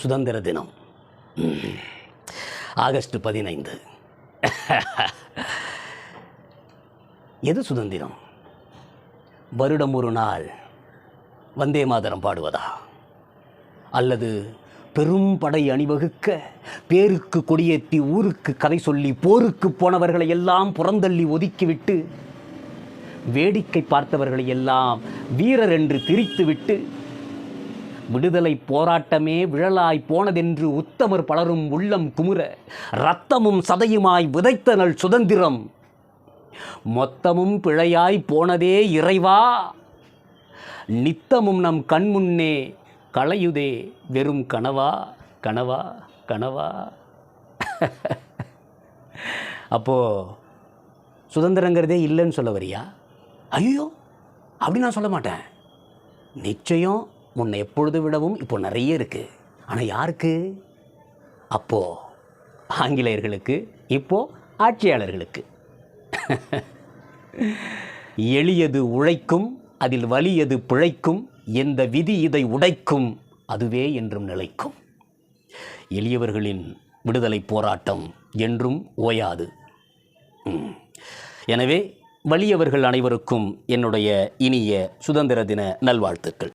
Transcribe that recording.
சுதந்திர தினம். ஆகஸ்ட் பதினைந்து. எது சுதந்திரம்? வருடம் ஒரு நாள் வந்தே மாதரம் பாடுவதா? அல்லது பெரும் படை அணிவகுக்க பேருக்கு கொடியேற்றி ஊருக்கு கதை சொல்லி போருக்கு போனவர்களை எல்லாம் புறந்தள்ளி ஒதுக்கிவிட்டு வேடிக்கை பார்த்தவர்களை எல்லாம் வீரர் என்று திரித்துவிட்டு விடுதலை போராட்டமே விழலாய் போனதென்று உத்தமர் பலரும் உள்ளம் குமுற ரத்தமும் சதையுமாய் விதைத்தனல் சுதந்திரம். மொத்தமும் பிழையாய் போனதே இறைவா. நித்தமும் நம் கண்முன்னே களையுதே வெறும் கனவா கனவா கனவா. அப்போ சுதந்திரங்கிறதே இல்லைன்னு சொல்ல வரியா? ஐயோ அப்படி நான் சொல்ல மாட்டேன். நிச்சயம் முன்ன எப்பொழுது விடவும் இப்போ நிறைய இருக்குது ஆனால் யாருக்கு? அப்போது ஆங்கிலேயர்களுக்கு இப்போ ஆட்சியாளர்களுக்கு. எளியது உழைக்கும் அதில் வலியது பிழைக்கும் எந்த விதி இதை உடைக்கும் அதுவே என்றும் நிலைக்கும். எளியவர்களின் விடுதலை போராட்டம் என்றும் ஓயாது. எனவே வலியவர்கள் அனைவருக்கும் என்னுடைய இனிய சுதந்திர தின நல்வாழ்த்துக்கள்.